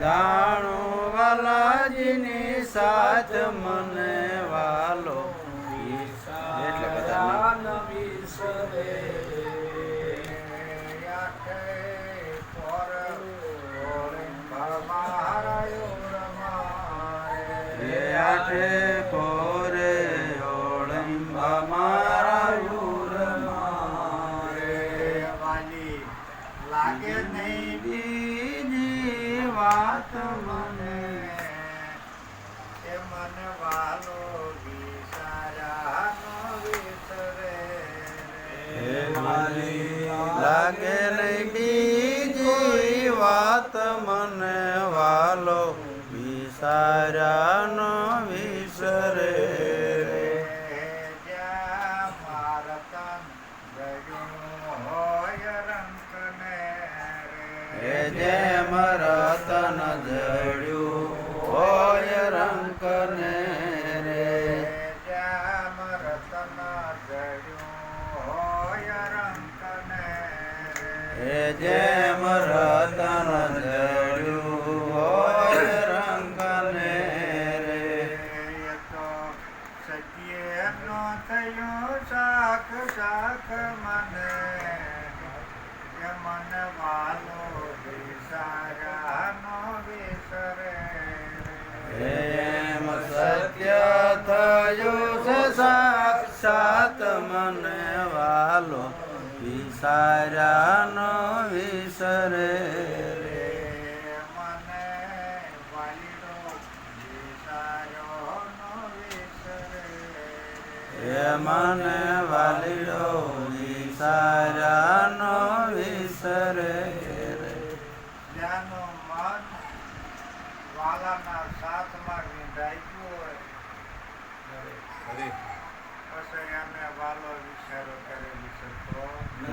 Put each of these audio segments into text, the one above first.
દાણો વાલાજીની સાથ મને વાલો. એટલે બધા આઠે પોરે વાત મને એ મન વાલો વિસારાનો વિસરે. મારી લાગે નહીં બીજી વાત મને વાલો વિસારાનો વિસરે. રે. જ્યાં મારતન જેમ રતન હોય રંગને રે. તો સત્યનો થયો શાખ શાખ મને મન વાલો વિસારાનો વિસરે એમ સત્ય થયો છે સાક્ષાત મને વાલો વિસાર્યાનો વિસરે રે. મને વાલીડો વિસાર્યોનો વિસરે એ મને વાલીડો વિસાર્યાનો વિસરે રે. જ્યાંનું મન વાલાના સાથમાં વિંધાઈ ગયું હોય.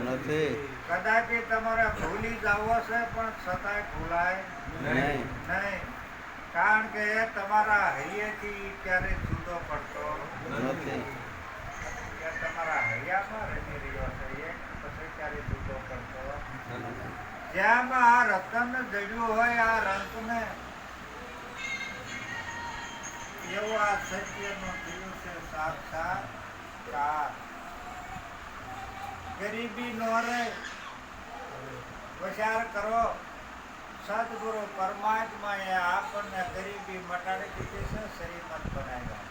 નથી. કદાચ તમારે ભૂલી જાવો છે પણ છતાંય ભૂલાય નહીં. નહીં. કારણ કે તમારા હૈયેથી ક્યારે જુદો પડતો નથી. એ તમારા હૈયામાં રમી રહ્યો છે પછી ક્યારે જુદો પડતો જેમ આ રતન જડ્યું હોય આ રંગને એવું આ નો થયું છે ગરીબી નો રે વિચાર કરો. સદગુરુ પરમાત્મા એ આપણને ગરીબી મટાડી દીધી છે શ્રીમંત બનાવ્યા.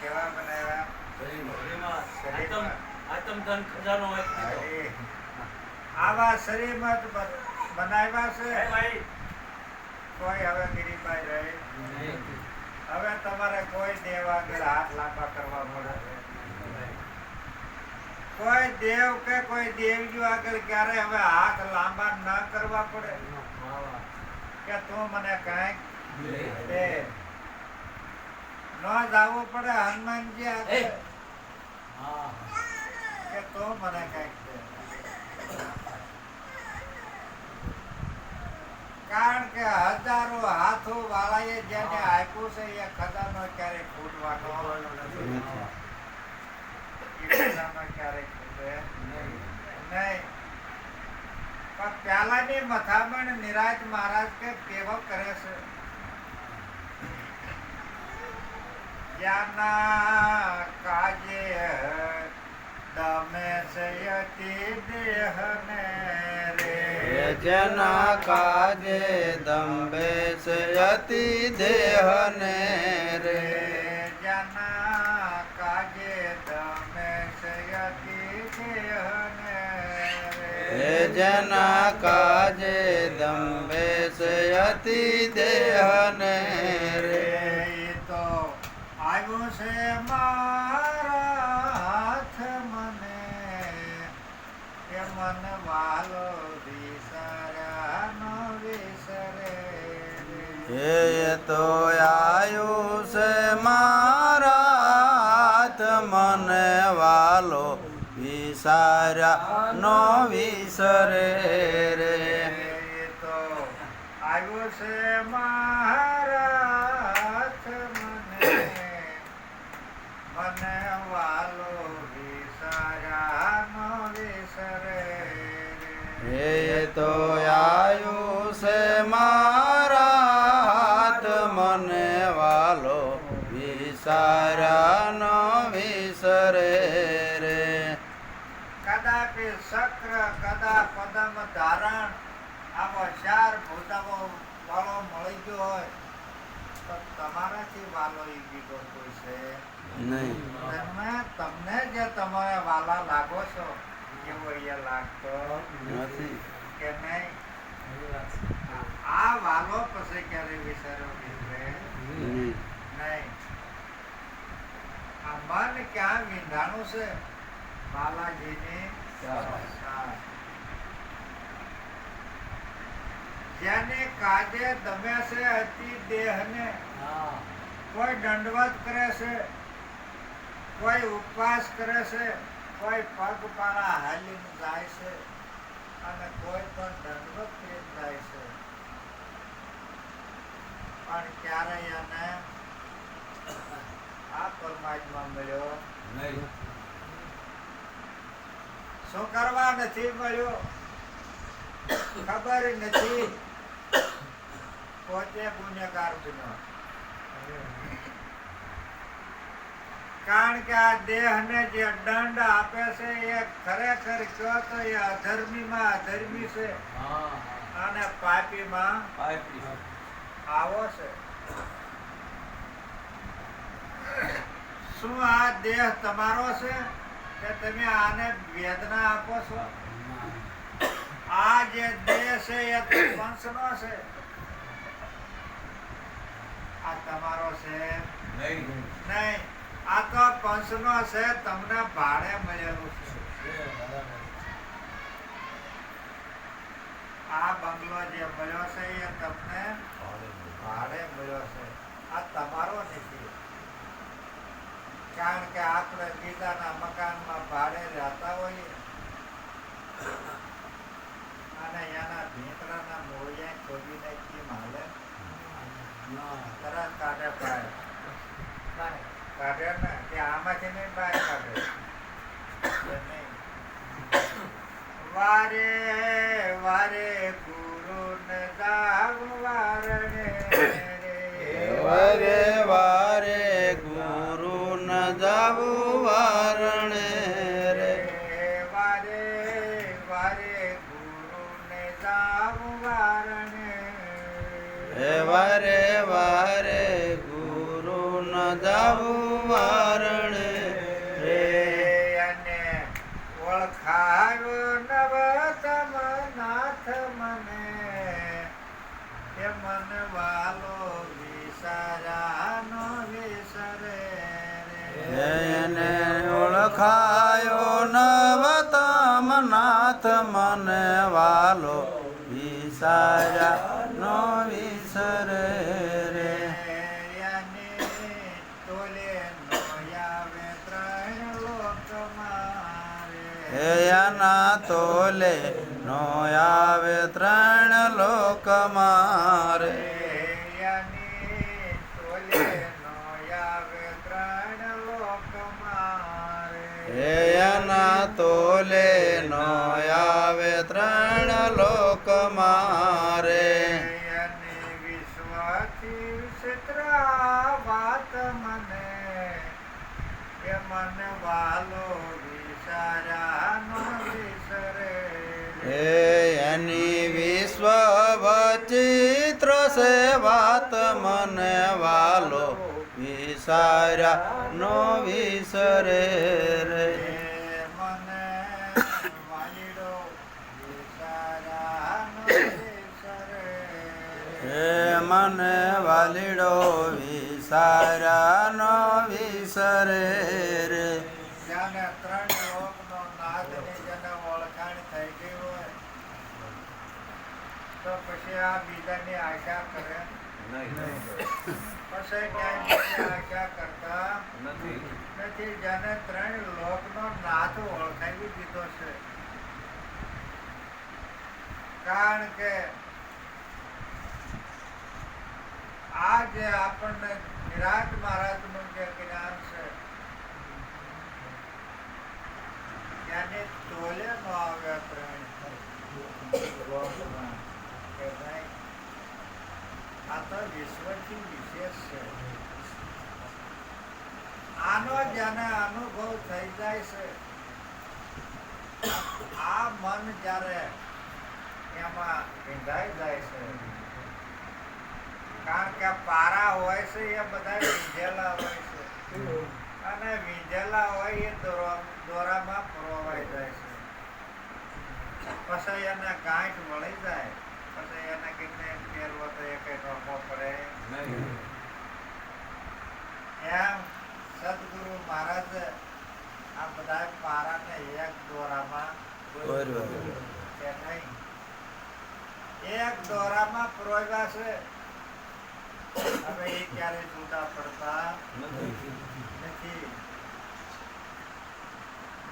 કેવા બનાવ્યા? આવા શ્રીમંત બનાવ્યા છે? કોઈ હવે ગરીબાઈ રહે? હવે તમારે કોઈ દેવ આગળ હાથ લાંબા કરવા પડે કોઈ દેવ કે કોઈ દેવજી આગળ ક્યારે હવે હાથ લાંબા ન કરવા પડે? કે તું મને કાંઈક દે. ન જાવું પડે હનુમાનજી આગળ. કે તું મને કાંઈક દે કારણ કે હજારો હાથો વાળાએ જેને આપ્યું છે એ ખજાનો ક્યારેય ખૂટવા ખજાનો ક્યારેય ફૂટે નહીં. પણ પહેલાની મથામણ નિરાજ મહારાજ કે કેવો કરે છે? જ્ઞાના કાજે દેહને રે એ જેના કાજે દંભે છે અતિ દેહને રે જના કાજે તમે સયતિ દેહને એ જેના કાજે દંભે છે અતિ દેહને રે રે તો આવ્યું છે મારા હાથ મને કે મન વાલો વિસરાનો વિસરે. એ તો આયુ છે મારા મન વાલો વિસાર્યા નો વિસરે રે તો આવ્યો છે મહારાજ મને મને વાલો વિસારાનો વિસરે એ તો આયુ છે મારા હાથ મને વાલો વિસાર્યા ન વિસરે રે. કદાપી શક્ર કદા પદમ ધારણ આવો ચાર ભૂતાવો વાળો મળી ગયો હોય તો તમારાથી વાલો ઈ બીજો કોઈ છે? નહીં. તમે તમને જે તમારે વાલા લાગો છો એવો એ લાગતો? નથી. કે નહીં? આ વાલો પછી ક્યારે વિચાર્યો નહીં નહીં. આ મન ક્યાં વિંધાણું છે? બાલાજીની. જેને કાજે દમે છે અતિ દેહને કોઈ દંડવત કરે છે? કોઈ ઉપવાસ કરે છે? કોઈ પગપાળા હાલીને જાય છે અને કોઈ પણ દંડવત કરીને જાય છે. પણ ક્યારેય એને આ પરમાત્મા મળ્યો શું કરવા નથી મળ્યો? ખબર નથી. પોતે ગુનેગાર બન્યો. કારણ કે આ દેહને જે દંડ આપે છે એ ખરેખર કયો તો એ અધર્મીમાં અધર્મી છે. અને પાપીમાં આવો છે. શું આ દેહ તમારો છે કે તમે આને વેદના આપો છો? આ જે દેહ છે એ પંચનો છે. આ તમારો છે? નહીં. નહીં. આ તો પંચનો છે તમને ભાડે મળેલું છે. આ બંગલો જે મળ્યો છે એ તમને ભાડે મળ્યો છે. આ તમારો નથી. કારણ કે આપણે બીજાના મકાનમાં ભાડે રહેતા હોઈએ. અને એના ભીંતરાના મોડિયા ખોદી નાખી માલે તરત કાઢે બહાર કાઢે ને કે આમાંથી નહીં બહાર કાઢે. વારે વારે ગુરુ ને દાવ વારણે રે. વારે ઓળખાયો નવતમ નાથ મને, એ મન વાલો વિસારાનો વિસરે એને ઓળખાયો નવતમ નાથ મને વાલો વિસાર્યા નો વિસરે એના તોલે નો આવે ત્રણ લોક મારે. એના તોલે નો આવે ત્રણ લોક મારે એ એની વિશ્વ વચિત્ર સે વાત મને વાલો વિસાર્યા નો વિસરે રે. વિસરે હે, મને વાલીડો વિસાર્યા નો વિસરે રે જ્યાંને ત્રણ લોકનો નાદની જેને ઓળખાણ થઈ ગઈ હોય તો પછી આ બીજાની આશા કરે. પછી ક્યાંય બીજી આશા કરતા નથી. જેને ત્રણ લોકનો નાથ ઓળખાવી દીધો છે. કારણ કે આ જે આપણને વિરાટ મહારાજનું જે જ્ઞાન છે તેને તોલે ન આવ્યા ત્રણ. રોગમાં કે આ તો વિશ્વથી વિશેષ છે. આનો જેને અનુભવ થઈ જાય છે. આ મન જ્યારે એમાં ભીંધાઈ જાય છે. કારણ કે પારા હોય છે, એ બધા ભીંજેલા હોય છે. અને વીંધેલા હોય એ દોરા, દોરામાં પરોવાઈ જાય છે. પછી એને ગાંઠ વળી જાય. એમ સદગુરુ મહારાજ આ બધા પારાને એક દોરામાં એક દોરામાં છે. હવે એ ક્યારે જુદા પડતા નથી.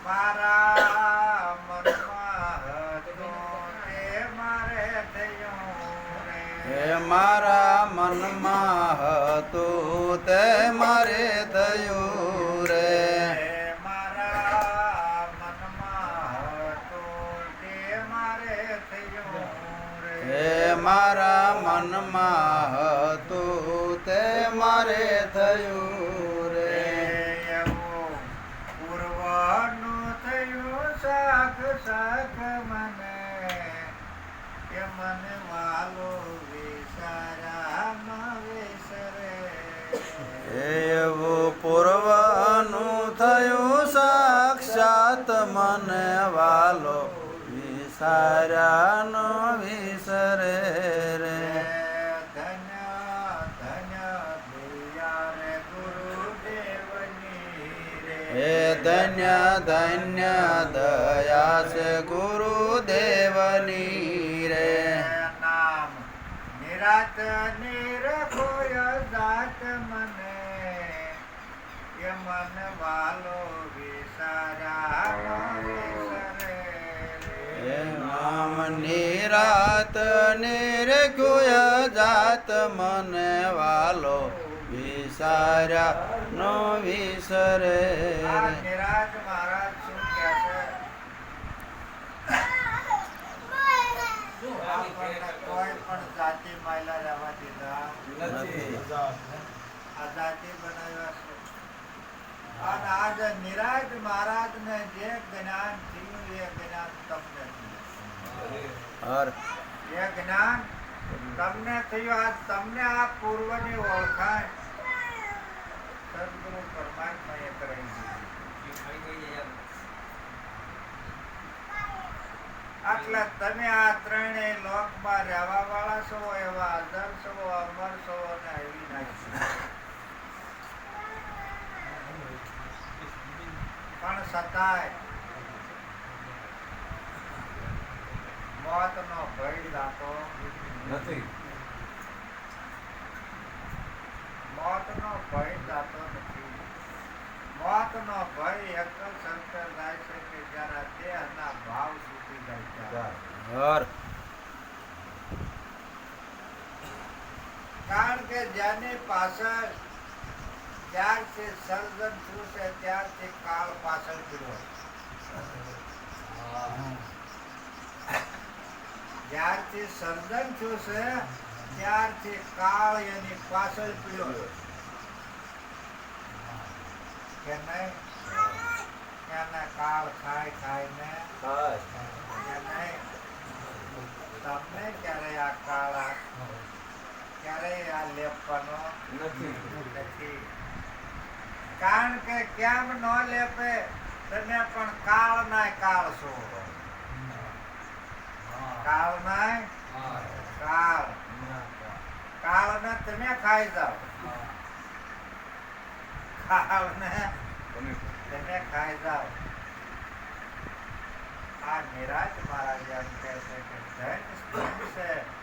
મારા મનમાં હતું તે મારે થયું હે મારા મનમાં હતું તે મારે થયું રે. હે મારા મનમાં હતું તે મારે થયું રે મારા મનમાં હતું તે મારે થયું રે. એવું પૂર્વનું થયું શાક શાક મને. કે મને વાલો વિસારામાં વિસરે. એવું પૂર્વનું થયું સાક્ષાત મને વાલો વિસાર્યાનો વિસરે રે. ધન્ય ધન્ય દિયા રે ગુરુદેવની રે. હે ધન્ય ધન્ય દયા છે ગુરુદેવની નિરાત નિરખોય જાત મને એ મન વાલો વિસારા વિસરે હે નામ નિરાત નિરખુય જાત મને વાલો વિસાર્યા નો વિસરે નિરાત મહારાજ શું કહે છે આપણને કોઈ પણ જાતિ માયલા રહેવા દીધા નથી આ જાતિ બનાવ્યા છે અને આજ નિરાજ મહારાજ ને જે જ્ઞાન થયું એ જ્ઞાન તમને થયું હર એ જ્ઞાન તમને થયું આ તમને આ પૂર્વની ઓળખાણ સદગુરુ પરમાત્માએ કરાવી દીધી એટલે તમે આ ત્રણેય લોકમાં રહેવા વાળા છો એવા અધર છો અમર છો અને અવિનાશી. પણ છતાંય મોતનો ભય લાતો નથી. મોતનો ભય લાતો નથી. મોતનો ભય એક જ જાય છે કે જ્યારે દેહના ભાવ છૂટી જાય ત્યારે. હર કારણ કે જેની પાછળ ત્યારથી સર્જન થયું છે ત્યારથી કાળ પાછળ પીડ્યો જ્યારથી સર્જન થયું છે ત્યારથી કાળ એની પાછળ પીડ્યો કે નહીં? એને કાળ ખાય ખાઈને કે નહીં? તમને ક્યારે આ કાળ આ- આ લેપવાનો નથી. નથી. કારણ કે કેમ ન લેપે તમે પણ કાળ નાય કાળ છો કાળ નાય કાળ. કાળ. ને તમે ખાઈ જાઓ. કાળ ને તમે ખાઈ જાઓ. આ નિરાજ મહારાજ એમ કહે છે કે જૈન સ્તંભ છે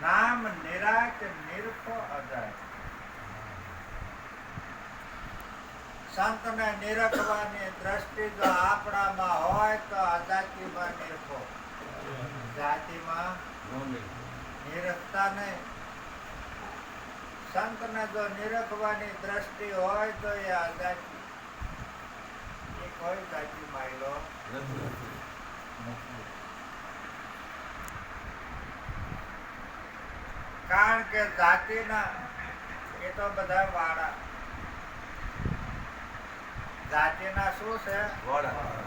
નામ નિરાજ નિરખો અજય સંતને નિરખવાની દ્રષ્ટિ જો આપણામાં હોય તો અજાતિમાં નિરખો. જાતિમાં નિરખતા નહીં. સંતને જો નિરખવાની દ્રષ્ટિ હોય તો એ અજાતિ. કોઈ જાતિ માયલો નથી કારણ કે જાતિના એ તો બધા વાળા જાતિના શું છે?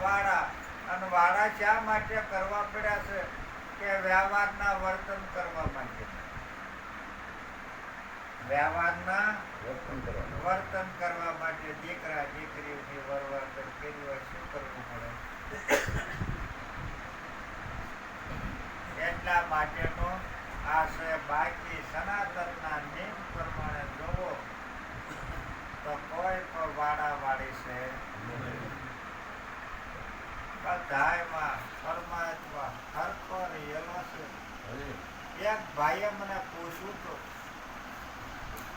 વાળા અને વાળા શા માટે કરવા પડ્યા છે? કે વ્યવહારના વર્તન કરવા માટે. વ્યવહારના વર્તન કરવા માટે. દીકરા દીકરીઓની વરવર્તન કર્યું હોય શું કરવું પડે? એટલા માટેનો આ છે બાકી સનાતનના નિયમ પ્રમાણે જોવો તો કોઈ પણ વાડાવાડી છે બધાયમાં પરમાત્મા હર પર છે. એક ભાઈએ મને પૂછ્યું તો